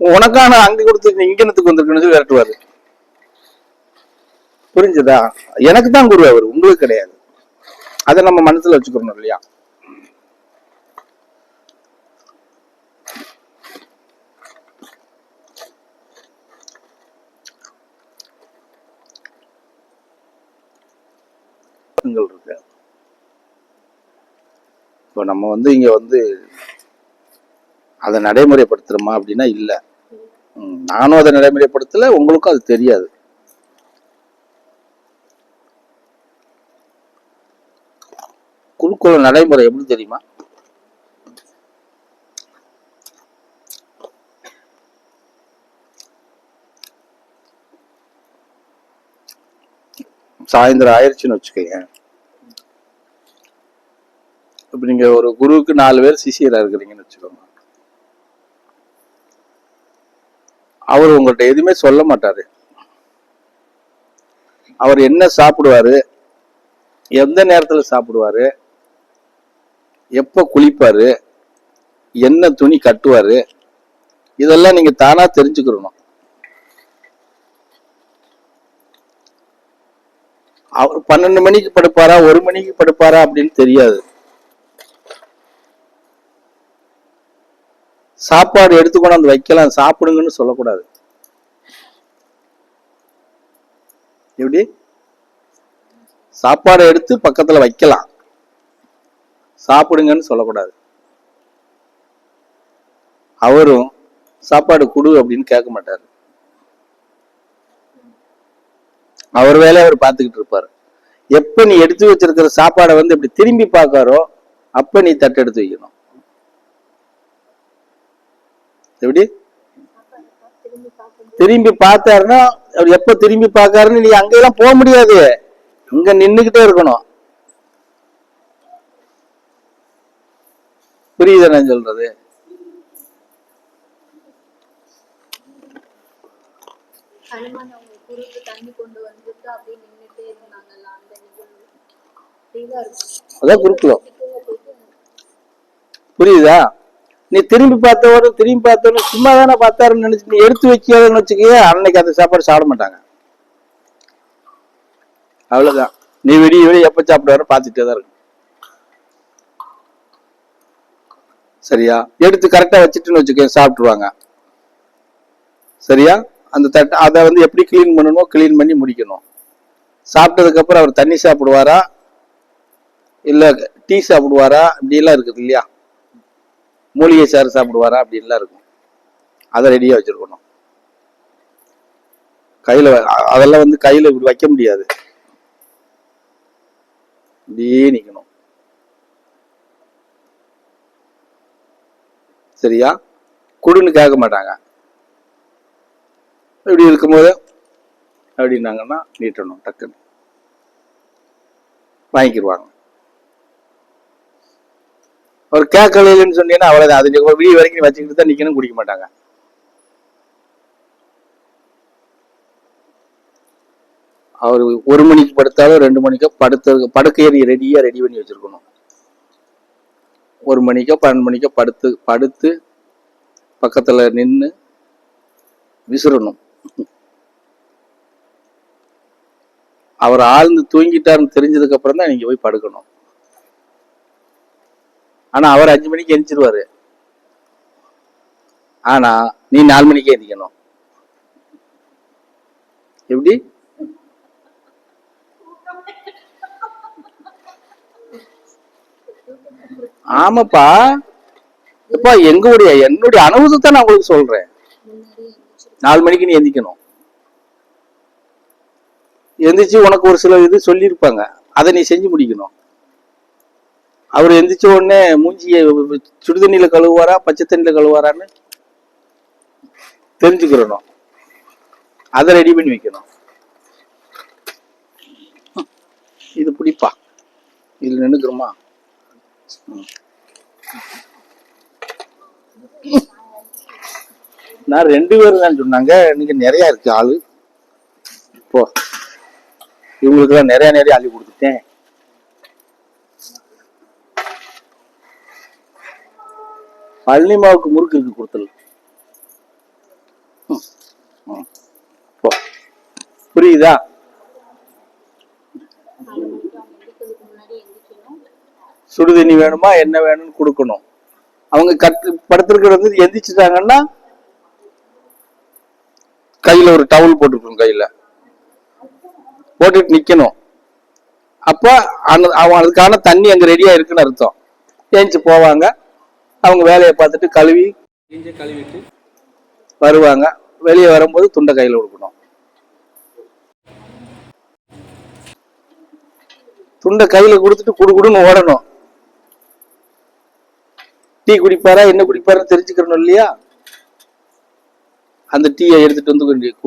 உனக்கான அங்க கொடுத்து இங்கனத்துக்கு வந்திருக்குன்னு சொல்லி விரட்டுவாரு. புரிஞ்சுதா? எனக்கு தான் குரு அவர் உங்களுக்கு கிடையாது. அதை நம்ம மனசுல வச்சுக்கணும் இல்லையா? இருக்கு. இப்போ நம்ம வந்து இங்க வந்து அதை நடைமுறைப்படுத்துறோமா அப்படின்னா இல்ல. நானும் அதை நடைமுறைப்படுத்தல உங்களுக்கும் அது தெரியாது. குறுக்குள்ள நடைமுறை எப்படி தெரியுமா? சாயந்தரம் ஆயிடுச்சுன்னு வச்சுக்கோங்க. இப்ப நீங்க ஒரு குருவுக்கு நாலு பேர் சிஷியரா இருக்கிறீங்கன்னு வச்சுக்கோங்க. அவர் உங்கள்கிட்ட எதுவுமே சொல்ல மாட்டாரு. அவர் என்ன சாப்பிடுவாரு எந்த நேரத்தில் சாப்பிடுவாரு எப்போ குளிப்பாரு என்ன துணி கட்டுவாரு இதெல்லாம் நீங்க தானா தெரிஞ்சுக்கிறணும். அவர் பன்னெண்டு மணிக்கு படுப்பாரா ஒரு மணிக்கு படுப்பாரா அப்படின்னு தெரியாது. சாப்பாடு எடுத்துக்கொண்டு அந்த வைக்கலாம் சாப்பிடுங்கன்னு சொல்லக்கூடாது. எப்படி? சாப்பாடு எடுத்து பக்கத்துல வைக்கலாம். சாப்பிடுங்கன்னு சொல்லக்கூடாது. அவரும் சாப்பாடு கொடு அப்படின்னு கேட்க மாட்டாரு. அவர் வேலையை அவர் பார்த்துக்கிட்டு இருப்பாரு. எப்ப நீ எடுத்து வச்சிருக்கிற சாப்பாடை வந்து இப்படி திரும்பி பார்க்காரோ அப்ப நீ தட்டு எடுத்து வைக்கணும். எப்படி? திரும்பி பார்த்தாருன்னா அவர் எப்ப திரும்பி பார்க்காருன்னு நீ அங்கெல்லாம் போக முடியாது. இங்க நின்னுகிட்டே இருக்கணும். புரியுதா நான் சொல்றது? அதான் குறுக்குலம் புரியுதா? நீ திரும்பி பார்த்தவரும் திரும்பி பார்த்தவரும் சும்மா தானே பார்த்தாருன்னு நினைச்சு நீ எடுத்து வைக்காதுன்னு வச்சுக்கிய அன்னைக்கு அந்த சாப்பாடு சாப்பிட மாட்டாங்க. அவ்வளவுதான். நீ விடிய விடிய எப்ப சாப்பிடுவாரு பார்த்துட்டே தான் இருக்கும். சரியா? எடுத்து கரெக்டா வச்சுட்டுன்னு வச்சுக்க சாப்பிட்டுருவாங்க. சரியா? அந்த தட்டை அதை வந்து எப்படி கிளீன் பண்ணணும் கிளீன் பண்ணி முடிக்கணும். சாப்பிட்டதுக்கு அப்புறம் அவர் தண்ணி சாப்பிடுவாரா? இல்ல டீ சாப்பிடுவாரா? இப்படிலாம் இருக்குது இல்லையா? மூலிகை சாறு சாப்பிடுவாரா அப்படின்லாம் இருக்கும். அதை ரெடியா வச்சிருக்கணும். கையில் அதெல்லாம் வந்து கையில் இப்படி வைக்க முடியாது. இப்படியே நிற்கணும் சரியா? குடுன்னு கேட்க மாட்டாங்க. இப்படி இருக்கும்போது அப்படின்னாங்கன்னா நீட்டணும் டக்குன்னு. வாங்கிக்கிடுவாங்க. அவர் கேட்கலன்னு சொன்னீங்கன்னா அவ்வளவுதான். அது விடிய வரைக்கும் வச்சுக்கிட்டு தான் நிக்கணும் குடிக்க மாட்டாங்க. அவர் ஒரு மணிக்கு படுத்தாலும் ரெண்டு மணிக்கோ படுத்த படுக்கையை ரெடியா ரெடி பண்ணி வச்சிருக்கணும். ஒரு மணிக்கோ பன்னெண்டு மணிக்கோ படுத்து படுத்து பக்கத்துல நின்று விசிறணும். அவர் ஆழ்ந்து தூங்கிட்டாருன்னு தெரிஞ்சதுக்கு அப்புறம் தான் நீங்க போய் படுக்கணும். ஆனா அவர் அஞ்சு மணிக்கு எந்திரிச்சிருவாரு. ஆனா நீ நாலு மணிக்கே எந்திக்கணும். எப்படி? ஆமாப்பா. இப்பா எங்களுடைய என்னுடைய அனுபவத்தை நான் உங்களுக்கு சொல்றேன். நாலு மணிக்கு நீ எந்திக்கணும். எந்திரிச்சு உனக்கு ஒரு சில இது சொல்லியிருப்பாங்க. அதை நீ செஞ்சு முடிக்கணும். அவர் எந்திரிச்ச உடனே மூஞ்சியை சுடுதண்ணியில் கழுவுவாரா பச்சை தண்ணியில் கழுவுவாரான்னு தெரிஞ்சுக்கிறணும். அதை ரெடி பண்ணி வைக்கணும். இது பிடிப்பா. இதில் நின்றுக்கிறோமா ம். நான் ரெண்டு பேரும் தான் சொன்னாங்க. இன்னைக்கு நிறையா இருக்கு ஆளு. இப்போ இவங்களுக்கெல்லாம் நிறையா நிறைய அள்ளி கொடுத்துட்டேன். பழனிமாவுக்கு முறுக்கு இருக்கு கொடுத்தல். புரியுதா? சுடுதண்ணி வேணுமா என்ன வேணும்னு கொடுக்கணும். அவங்க கத்து படுத்திருக்கிறது வந்து எந்திரிச்சிட்டாங்கன்னா கையில ஒரு டவுல் போட்டுக்கணும் கையில. போட்டுட்டு நிக்கணும். அப்ப அந்த அவன் அதுக்கான தண்ணி அங்க ரெடியா இருக்குன்னு அர்த்தம். ஏஞ்சி போவாங்க. அவங்க வேலையை பார்த்துட்டு கழுவி கழுவிட்டு வருவாங்க. வெளியே வரும்போது துண்டை கையில கொடுக்கணும். துண்டை கையில கொடுத்துட்டு குடுகுடுன்னு ஓடணும். டீ குடிப்பாரா என்ன குடிப்பாருன்னு தெரிஞ்சுக்கணும் இல்லையா? அந்த டீயை எடுத்துட்டு வந்து கொஞ்சம்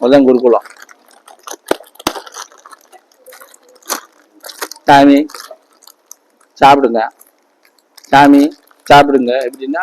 அதுதான் குருகுலம் சாமி சாப்பிடுங்க. சாமி சாப்பிடுங்க. எப்படின்னா